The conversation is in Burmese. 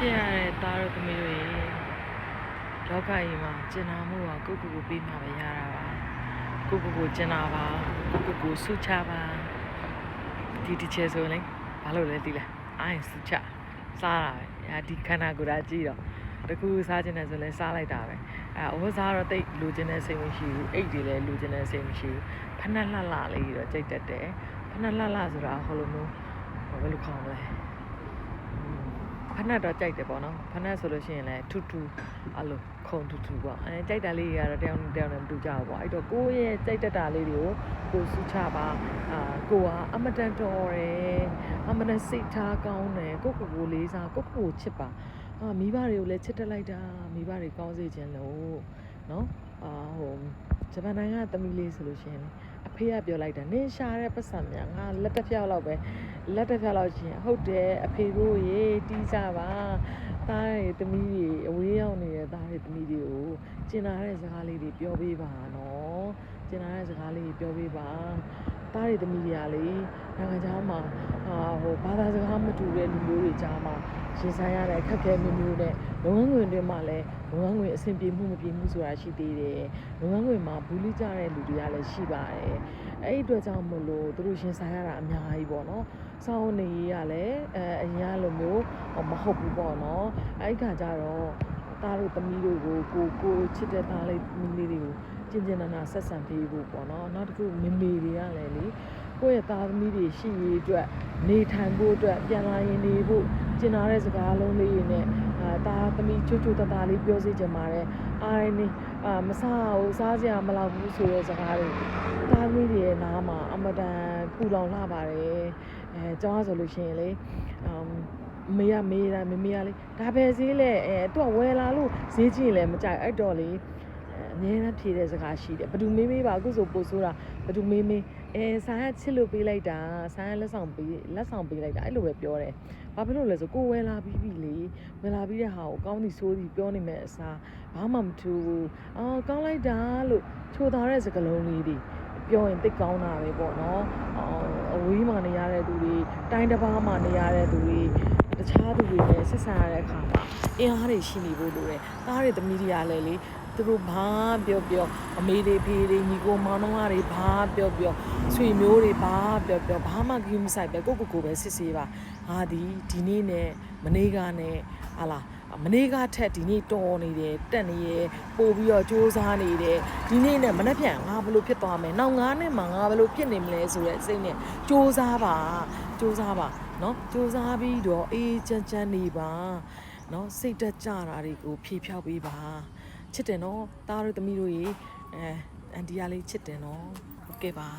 ချစ်ရတဲ့သားတို့သမီးတို့ရေလောကကြီးမှာကျင်နာမှုကကိုယ့်ကိုယ်ကိုပြီးမှပဲရတာပါကိုယ့်ကိုယ်ကိုကျင်နာပါကိုယ့်ကိုယ်ကိုဆုချပါဒီတစ်ချက်ဆိုရင်လေဘာလို့လဲသိလားအိုင်းဆုချစားတာပဲအာဒီခန္ဓာကိုယ်ဓာတ်ကြည့်တော့တကူစားခြင်းနဲ့ဆိုလဲစားလိုက်တာပဲအဲအဝတ်စားတော့တိတ်လူခြင်းနဲ့စိတ်မရှိဘူးအိတ်တွေလည်းလူခြင်းနဲ့စိတ်မရှိဘူးဖက်နှက်လှလှလေးတော့ကြိတ်တက်တယ်ဖက်နှက်လှလှဆိုတာဟိုလိုမျိုးဟိုဘယ်လိုခေါ်မလဲ ဖက်နှက်တော့ကြိုက်တယ်ပေါ့နော်ဖက်နှက်ဆိုလို့ရှိရင်လည်းထူထူအဲ့လိုခုံထူထူပေါ့အဲကြိုက်တာလေးတွေကတော့တယောက်နဲ့တယောက်နဲ့မတူကြဘူးပေါ့အဲ့တော့ကိုယ့်ရဲ့ကြိုက်တတ်တာလေးတွေကိုကိုယ်စုချပါအာကိုကအမတန်တော်တယ်အမတန်စိတ်ထားကောင်းတယ်ကိုယ့်ကိုယ်ကိုလေးစားကိုယ့်ကိုယ်ကိုချစ်ပါအာမိဘတွေကိုလည်းချစ်တက်လိုက်တာမိဘတွေကောင်းစေခြင်းလို့နော်အာဟိုဂျပန်နိုင်ငံကသမီးလေးဆိုလို့ရှိရင်လေ အဖေကပြောလိုက်တာနင်းရှာတဲ့ပတ်စံများငါလက်တစ်ပြောက်လောက်ပဲလက်တစ်ဖြတ်လောက်ချင်းဟုတ်တယ်အဖေတို့ရေတီးကြပါသားတွေသမီးတွေအဝေးရောက်နေတဲ့သားတွေသမီးတွေကိုကျင်နာတဲ့စကားလေးတွေပြောပေးပါနော်ကျင်နာတဲ့စကားလေးတွေပြောပေးပါသားတွေသမီးတွေကလေ နိုင်ငံခြားမှာဟာဟိုဘာသာစကားမတူတဲ့လူမျိုးတွေကြားမှာရင်ဆိုင်ရတဲ့အခက်အခဲမျိုးမျိုးနဲ့လုပ်ငန်းခွင်တွေမှာလည်းလုပ်ငန်းခွင်အဆင်ပြေမှုမပြေမှုဆိုတာရှိသေးတယ်လုပ်ငန်းခွင်မှာဘူးလိကြတဲ့လူတွေကလည်းရှိပါတယ်အဲ့ဒီအတွက်ကြောင့်မလို့သူတို့ရင်ဆိုင်ရတာအများကြီးပေါ့နော်စောင်းနေရလည်းအဲအရင်ကလိုမျိုးမဟုတ်ဘူးပေါ့နော်အဲ့ဒီခါကျတော့သားတို့သမီးတို့ကိုကိုကိုချစ်တဲ့သားလေးသမီးလေးတွေကိုကျင်ကျင်နာနာဆက်ဆံပေးဖို့ပေါ့နော်နောက်တစ်ခုမေမေတွေကလည်းလေ ကိုယ့်ရဲ့သားသမီးတွေရှိရေးအတွက်နေထိုင်ဖို့အတွက်ပြန်လာရင်နေဖို့ကျင်နာတဲ့စကားလုံးလေးတွေနဲ့အာသားသမီးချွတ်ချွတ်တသားလေးပြောစေချင်ပါတယ်အားရနေအာမစားဘူးစားစရာမလောက်ဘူးဆိုတဲ့စကားတွေသားသမီးတွေရဲ့နားမှာအမတန်ပူလောင်လာပါတယ်အဲကျောင်းကဆိုလို့ရှိရင်လေအမ်မေရမေးတာမမေကလေဒါပဲဈေးလဲအဲသူကဝယ်လာလို့ဈေးကြည့်ရင်လည်းမကြိုက်အဲ့တော့လေ အဲအမြဲတမ်းဖြေတဲ့စကားရှိတယ်ဘယ်သူမေးမေးပါအခုဆိုပို့ဆိုတာဘယ်သူမေးမေးအဲဆိုင်ကချစ်လို့ပေးလိုက်တာဆိုင်ကလက်ဆောင်ပေးလက်ဆောင်ပေးလိုက်တာအဲ့လိုပဲပြောတယ်ဘာဖြစ်လို့လဲဆိုကိုယ်ဝယ်လာပြီးပြီလေဝယ်လာပြီးတဲ့ဟာကိုကောင်းသည်ဆိုးသည်ပြောနေမဲ့အစားဘာမှမထူဘူးအော်ကောင်းလိုက်တာလို့ချိုးသားတဲ့စကားလုံးလေးတွေပြောရင်သိကောင်းတာပဲပေါ့နော်အော်အဝေးမှာနေရတဲ့သူတွေတိုင်းတစ်ပါးမှာနေရတဲ့သူတွေတ ခြားသူတွေနဲ့ဆက်ဆံရတဲ့အခါမှာအင်အားတွေရှိနေဖို့လိုတယ်။သားတွေသမီးတွေကလည်းလေသူတို့ဘာပြောပြောအမေတွေဖေတွေညီကိုမောင်နှမတွေဘာပြောပြောဆွေမျိုးတွေဘာပြောပြောဘာမှကြည့်မဆိုင်ပဲကိုကိုကိုပဲစစ်ဆေးပါ။ဟာဒီဒီနေ့နဲ့မနေ့ကနဲ့ဟာလားမနေ့ကထက်ဒီနေ့တော်နေတယ်တက်နေရပို့ပြီးတော့စူးစမ်းနေတယ်ဒီနေ့နဲ့မနှက်ပြန်ငါဘလို့ဖြစ်သွားမယ်နောက်ငါးနှစ်မှာငါဘလို့ဖြစ်နေမလဲဆိုတဲ့စိတ်နဲ့စူးစမ်းပါစူးစမ်းပါ เนาะစူးစမ်းပြီးတော့အေးချမ်းချမ်းနေပါเนาะစိတ်တက်ကြတာတွေကိုဖြေဖြောက်ပေးပါချစ်တယ်เนาะသားတို့သမီးတို့ရေအဲအန်တီကလေးချစ်တယ်เนาะဟုတ်ကဲ့ပါ